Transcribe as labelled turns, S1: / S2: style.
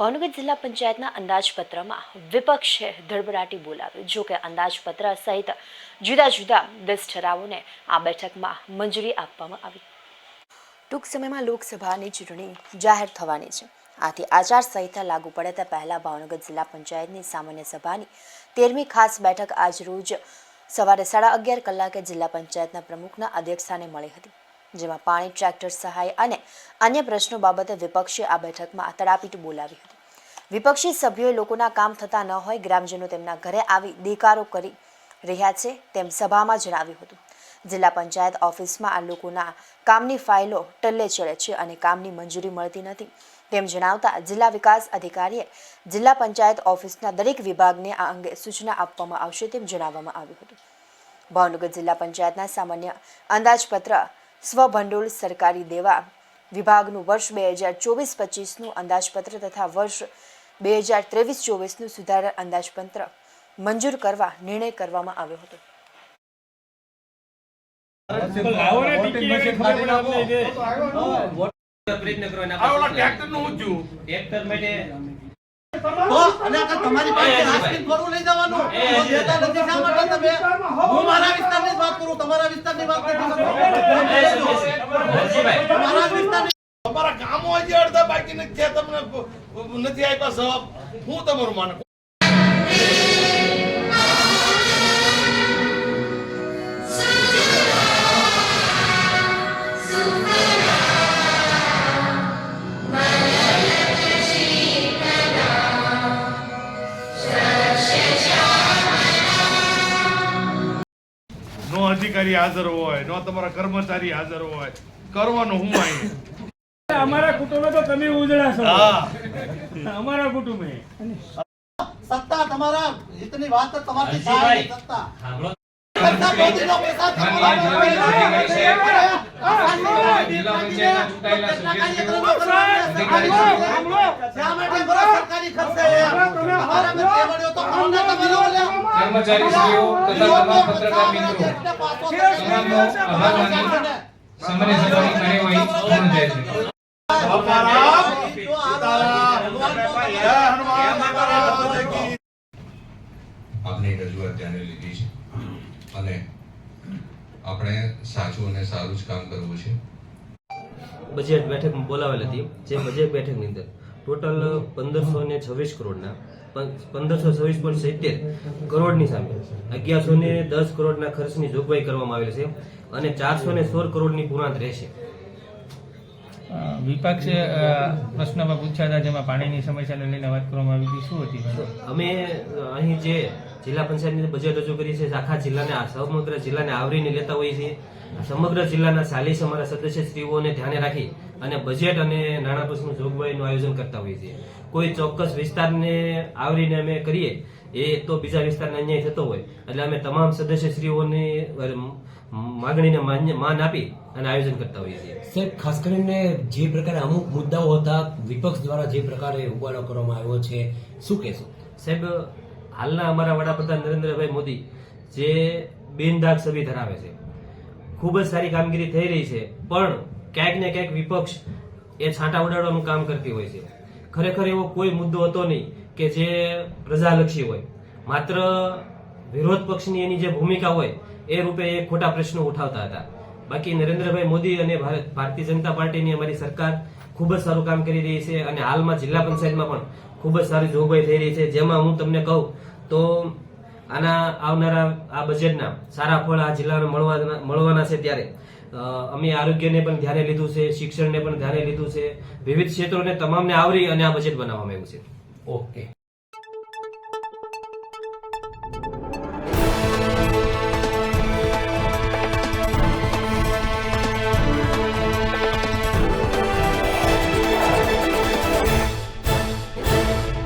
S1: ભાવનગર જિલ્લા પંચાયતના અંદાજપત્રમાં વિપક્ષે ધડબડાટી બોલાવ્યું જો કે અંદાજપત્ર સહિત જુદા જુદા દસ ઠરાવોને આ બેઠકમાં મંજૂરી આપવામાં આવી. ટૂંક સમયમાં લોકસભાની ચૂંટણી જાહેર થવાની છે. આથી આચારસંહિતા લાગુ પડે તે પહેલા ભાવનગર જિલ્લા પંચાયતની સામાન્ય સભાની તેરમી ખાસ બેઠક આજ રોજ સવારે સાડા અગિયાર કલાકે જિલ્લા પંચાયતના પ્રમુખના અધ્યક્ષસ્થાને મળી હતી. જેમાં પાણી, ટ્રેક્ટર સહાય અને અન્ય પ્રશ્નો બાબતે વિપક્ષે આ બેઠકમાં તડાપીટ બોલાવી હતી. વિપક્ષી સભ્યોએ લોકોના કામ થતા ન હોય ગ્રામજનો તેમના ઘરે આવી દેકારો કરી રહ્યા છે તેમ સભામાં જણાવ્યું હતું. જિલ્લા પંચાયત ઓફિસમાં આ લોકોના કામની ફાઇલો ટલ્લે ચડે છે અને કામની મંજૂરી મળતી નથી તેમ જણાવતા જિલ્લા વિકાસ અધિકારીએ જિલ્લા પંચાયત ઓફિસના દરેક વિભાગને આ અંગે સૂચના આપવામાં આવશે તેમ જણાવવામાં આવ્યું હતું. ભાવનગર જિલ્લા પંચાયતના સામાન્ય અંદાજપત્ર સ્વભંડોળ સરકારી દેવા વિભાગનું વર્ષ બે હજાર ચોવીસ પચીસનું અંદાજપત્ર તથા વર્ષ બે હજાર ત્રેવીસ ચોવીસનું સુધારા અંદાજપત્ર મંજૂર કરવા નિર્ણય કરવામાં આવ્યો હતો.
S2: ટ્રેક્ટરનું?
S3: ટ્રેક્ટર માટે
S4: અને આ તમારી પાસે આઈસ્ક્રીમ થોડું લઈ જવાનું દેતા નથી શા માટે તમે હું મારા વિસ્તારની જ વાત કરું તમારા વિસ્તારની વાત નથી તમારા વિસ્તારની
S2: તમારા કામો હજી અડધા બાકી નથી તમને નથી આપ્યા જવાબ હું તમારું માને અધિકારી હાજર હોય નો તમારા કર્મચારી હાજર હોય કરવાનું હું અહીં
S5: અમારા કુટુંબે તો તમે ઉજળા છો અમારા કુટુંબે
S4: સત્તા તમારા હિતની વાત
S3: હરજીભાઈ.
S4: થાય સત્તા
S3: સાંભળો.
S4: ઓલ્યા?
S6: કર્મચારીશ્રીઓ તથા તમામ પત્રકાર મિત્રો તમામનો આભાર માની સામાન્ય સભાની કાર્યવાહી પૂર્ણ થાય છે.
S7: આપની રજૂઆત ધ્યાને લીધી છે અને આપણે સાચું અને સારું જ કામ કરવું છે
S3: બજેટ બેઠક બોલાવેલ હતી જે બજેટ બેઠકની અંદર ટોટલ પંદરસો ને છવ્વીસ કરોડના પંદરસો છવ્વીસ પોઈન્ટ સિત્તેર કરોડની સામે. અગિયારસો ને દસ કરોડના ખર્ચની જોગવાઈ કરવામાં આવેલી છે અને ચારસો ને સોળ કરોડની પુરાંત રહેશે.
S6: વિપક્ષે પ્રશ્નમાં પૂછ્યા હતા જેમાં પાણીની સમસ્યાને લઈને વાત કરવામાં આવી હતી. શું હતી?
S3: અમે અહીં જે જિલ્લા પંચાયતની બજેટ રજૂ કરીએ છીએ આખા જિલ્લાને સમગ્ર જિલ્લાને આવરીને લેતા હોઈએ છીએ. સમગ્ર જિલ્લાના ચાલીસ અમારા સદસ્યશ્રીઓને ધ્યાને રાખી અને બજેટ અને નાણાં પંચનું જોગવાઈનું આયોજન કરતા હોઈએ છીએ. કોઈ ચોક્કસ વિસ્તારને આવરીને અમે કરીએ એ તો બીજા વિસ્તારને અન્યાય થતો હોય. એટલે અમે તમામ સદસ્યશ્રીઓની અ, માગણીને માન આપી અને આયોજન કરતા હોઈએ છીએ.
S8: સાહેબ ખાસ કરીને જે પ્રકારે અમુક મુદ્દાઓ હતા વિપક્ષ દ્વારા જે પ્રકારે ઉબાડો કરવામાં આવ્યો છે શું કહેશો?
S3: સાહેબ હાલના અમારા વડાપ્રધાન નરેન્દ્રભાઈ મોદી જે બિનદાગ છબી ધરાવે છે. ખૂબ જ સારી કામગીરી થઈ રહી છે, પણ ક્યાંક ને ક્યાંક વિપક્ષ એ છાંટા ઉડાડવાનું કામ કરતી હોય છે. ખરેખર એવો કોઈ મુદ્દો હતો નહીં કે જે પ્રજાલક્ષી હોય. માત્ર વિરોધ પક્ષની એની જે ભૂમિકા હોય, એ રૂપે એ ખોટા પ્રશ્નો ઉઠાવતા હતા. બાકી નરેન્દ્રભાઈ મોદી અને ભારત, ભારતીય જનતા પાર્ટીની અમારી સરકાર ખૂબ જ સારું કામ કરી રહી છે અને હાલમાં જિલ્લા પંચાયતમાં પણ ખૂબ જ સારી જોગવાઈ થઈ રહી છે. જેમાં હું તમને કહું તો આના આવનારા આ બજેટના સારા ફળ આ જિલ્લાને મળવાના મળવાના છે ત્યારે. અમે આરોગ્યને પણ ધ્યાને લીધું છે, શિક્ષણને પણ ધ્યાને લીધું છે. વિવિધ ક્ષેત્રોને તમામને આવરી અને આ બજેટ બનાવવામાં આવ્યું છે.
S8: ઓકે.